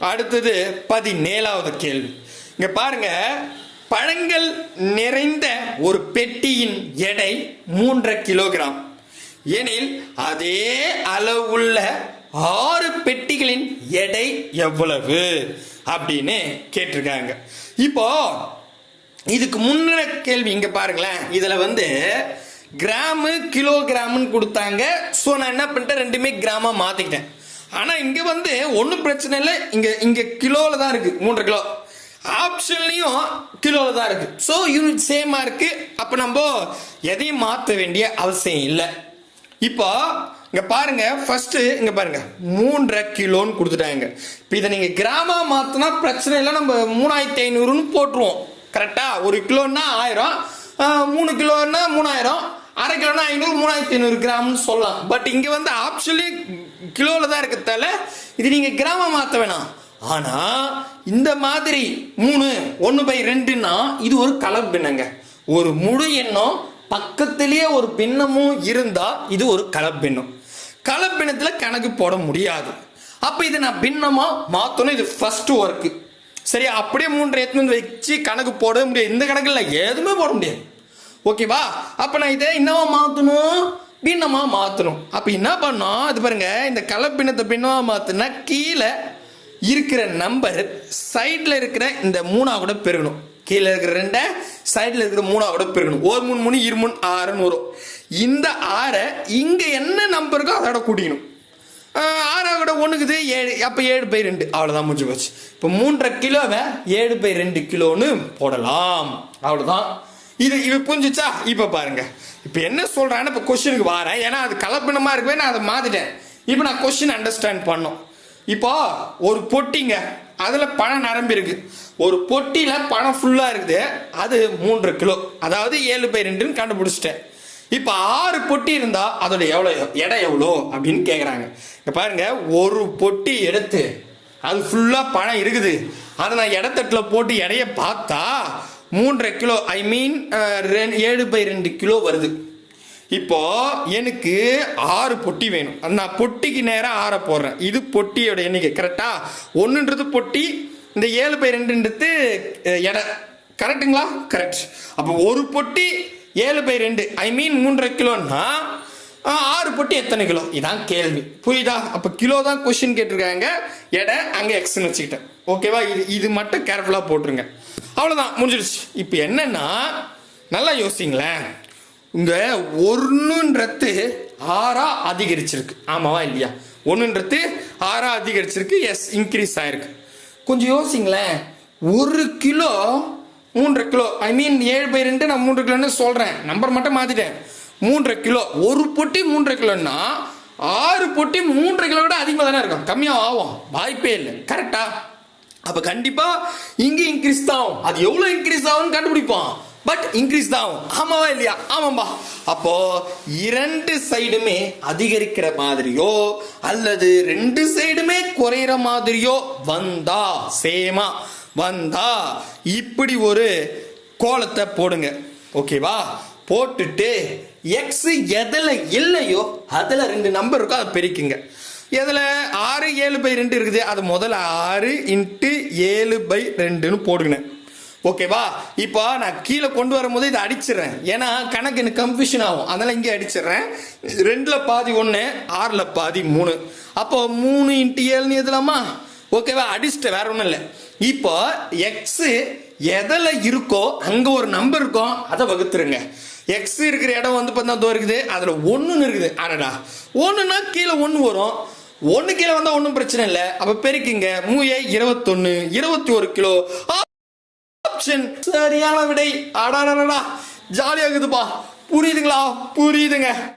அடுத்தது பதினேழாவது கேள்வி. இங்க பாருங்க பழங்கள் நிறைந்த ஒரு பெட்டியின் எடை மூன்றரை கிலோகிராம். எனில் அதே அளவுள்ள ஆறு பெட்டிகளின் எடை எவ்வளவு? அப்படின்னு கேட்டிருக்காங்க. இப்போ இதுக்கு முன்ன கேள்வி இங்க பாருங்களேன். இதுல வந்து கிராமு கிலோகிராம்னு கொடுத்தாங்க. ஸோ நான் என்ன பண்ணிட்டேன்? ரெண்டுமே கிராமா மாத்திக்கிட்டேன். ஆனா இங்க வந்து ஒன்றும் பிரச்சனை இல்லை. இங்க இங்க கிலோல தான் இருக்கு. மூன்றரை கிலோ. ஆப்ஷன்லேயும் கிலோல தான் இருக்கு. ஸோ யூனிட் சேமா இருக்கு. அப்ப நம்ம எதையும் மாற்ற வேண்டிய அவசியம் இல்லை. இப்போ இங்க பாருங்க. ஃபர்ஸ்ட் இங்க பாருங்க. மூன்றரை கிலோன்னு கொடுத்துட்டாங்க. இப்போ இதை நீங்க கிராமா மாத்தினா பிரச்சனை இல்லை. நம்ம மூணாயிரத்தி ஐநூறுன்னு போட்டுருவோம். கரெக்டா ஒரு கிலோன்னா ஆயிரம். மூணு கிலோன்னா மூணாயிரம். அரை கிலோனா ஐநூறு மூணாயிரத்தி ஐநூறு கிராம்னு சொல்லலாம். பட் இங்க வந்து ஆப்ஷன்லி கிலோவில் தான் இருக்கிறதால இது நீங்கள் கிராமம் மாற்ற வேணாம். ஆனால் இந்த மாதிரி மூணு ஒன்று பை ரெண்டுன்னா இது ஒரு கலர் பின்னங்க. ஒரு முழு எண்ணம் பக்கத்திலேயே ஒரு பின்னமும் இருந்தால் இது ஒரு கலப்பின்னம் கலப்பினத்தில் கணக்கு போட முடியாது. அப்போ இதை நான் பின்னமாக மாற்றணும் இது ஃபஸ்ட்டு ஒர்க்கு சரி அப்படியே மூன்று எடுத்துன்னு வச்சு கணக்கு போட முடியாது. இந்த கணக்கில் எதுவுமே போட முடியாது. ஓகேவா அப்போ நான் இதை என்னவா மாற்றணும் பின்னமாக மாற்றணும் அப்போ என்ன பண்ணோம் அது பாருங்கள் இந்த கலப்பினத்தை பின்னமாக மாற்றினா கீழே இருக்கிற நம்பர் சைடில் இருக்கிற இந்த மூணாக கூட பெருகணும். கீழே இருக்கிற ரெண்டை சைடில் இருக்கிற மூணாக கூட பெருகணும். ஒரு மூணு மூணு இரு மூணு ஆறுன்னு வரும். இந்த ஆறை இங்கே என்ன நம்பருக்கோ அதோட கூட்டிக்கணும். ஆறாக கூட ஒன்றுக்குது ஏழு அப்போ ஏழு பை ரெண்டு. அவ்வளோதான் முடிஞ்சு போச்சு. இப்போ மூன்றரை கிலோவை ஏழு பை ரெண்டு கிலோன்னு போடலாம். அவ்வளோதான் இது இது புரிஞ்சுச்சா? இப்போ பாருங்க. இப்போ என்ன சொல்றான்னு இப்போ கொஷினுக்கு வரேன். ஏன்னா அது கலப்பினமாக இருக்கவே நான் அதை மாத்திட்டேன். இப்போ நான் கொஷின் அண்டர்ஸ்டாண்ட் பண்ணோம். இப்போ ஒரு பொட்டிங்க. அதில் பணம் நிரம்பி இருக்கு. ஒரு பொட்டியில் பணம் ஃபுல்லாக இருக்குது. அது மூன்று கிலோ. அதாவது ஏழு பை ரெண்டுன்னு கண்டுபிடிச்சிட்டேன். இப்போ ஆறு பொட்டி இருந்தால் அதோட எவ்வளோ எடை எவ்வளோ? அப்படின்னு கேட்குறாங்க இப்போ பாருங்க ஒரு பொட்டி எடுத்து அது ஃபுல்லாக பணம் இருக்குது. அதை நான் இடத்தட்டில் போட்டு எடையை பார்த்தா மூன்றரை கிலோ ஐ மீன் ஏழு பை ரெண்டு கிலோ வருது. இப்போ எனக்கு ஆறு பொட்டி வேணும். நான் பொட்டிக்கு நேராக ஆற போடுறேன். இது பொட்டியோட எண்ணிக்கை கரெக்டா ஒன்றுன்றது பொட்டி இந்த ஏழு பை ரெண்டுன்றது எடை. கரெக்ட்டுங்களா கரெக்ட் அப்போ ஒரு பொட்டி ஏழு பை ரெண்டு ஐ மீன் மூன்றரை கிலோன்னா ஆறு பொட்டி எத்தனை கிலோ? இதான் கேள்வி. புரியுதா? அப்போ கிலோ தான் கொஸ்டின் கேட்டிருக்காங்க. எடை அங்கே எக்ஸ்னு வச்சுக்கிட்டேன். ஓகேவா இது இது மட்டும் கேர்ஃபுல்லாக போட்டுருங்க. அவ்வளோதான் முடிஞ்சிடுச்சு. இப்போ என்னன்னா நல்லா யோசிங்களேன். இங்கே ஒன்றுன்றது ஆறாக அதிகரிச்சிருக்கு. ஆமாவா இல்லையா? ஒன்றுன்றது ஆறாக அதிகரிச்சிருக்கு. எஸ் இன்க்ரீஸ் ஆயிருக்கு. கொஞ்சம் யோசிங்களேன். ஒரு கிலோ மூன்றரை கிலோ. ஐ மீன் ஏழு பை ரெண்டு நான் மூன்று கிலோன்னு சொல்கிறேன் நம்பர் மட்டும் மாற்றிட்டேன் மூன்றரை கிலோ. ஒரு பொட்டி மூன்றரை கிலோன்னா ஆறு பொட்டி மூன்றரை கிலோ விட அதிகமாக தானே இருக்கும். கம்மியாக ஆகும். வாய்ப்பே இல்லை. கரெக்டா அப்போ கண்டிப்பாக இங்கே இன்க்ரீஸ் தான் ஆகும். அது எவ்வளோ இன்க்ரீஸ் ஆகும்னு கண்டுபிடிப்போம். பட் இன்க்ரீஸ் தான் ஆகும். ஆமாவா இல்லையா? ஆமாம்பா. அப்போ இரண்டு சைடுமே அதிகரிக்கிற மாதிரியோ அல்லது ரெண்டு சைடுமே குறையிற மாதிரியோ வந்தா சேமா வந்தா இப்படி ஒரு கோலத்தை போடுங்க. ஓகேவா போட்டுட்டு எக்ஸ் எதில் இல்லையோ அதில் ரெண்டு நம்பர் இருக்கோ அதை பெருக்குங்க. இதில் ஆறு ஏழு பை ரெண்டு இருக்குது அது முதல்ல ஆறு இன்ட்டு ஏழு பை ரெண்டுன்னு போடுங்க ஓகேவா இப்போ நான் கீழே கொண்டு வரும்போது இதை அடிச்சிடுறேன். ஏன்னா கணக்கு எனக்கு கன்ஃபியூஷன் ஆகும். அதனால் இங்கே அடிச்சிடுறேன். ரெண்டில் பாதி ஒன்று ஆறில் பாதி மூணு. அப்போ மூணு இன்ட்டு ஏழுன்னு எதுலாமா ஓகேவா அடிச்சிட்டேன் வேற ஒன்றும் இல்லை. இப்போ எக்ஸு எதில் இருக்கோ அங்கே ஒரு நம்பர் இருக்கோ அதை வகுத்துருங்க. எக்ஸ் இருக்கிற இடம் வந்து பார்த்தா இருக்குது. அதில் ஒன்றுன்னு இருக்குது. அடடா. ஒன்றுனா கீழே ஒன்று வரும். ஒன்று கீழே வந்தால் ஒன்றும் பிரச்சனை இல்லை. அப்போ பெருக்கிங்க. மூயை இருபத்தொன்று இருபத்தி ஒரு கிலோ. ஆப்ஷன் சரியான விடை. அடாடா இருக்குதுப்பா. புரியுதுங்களா? புரியுதுங்க.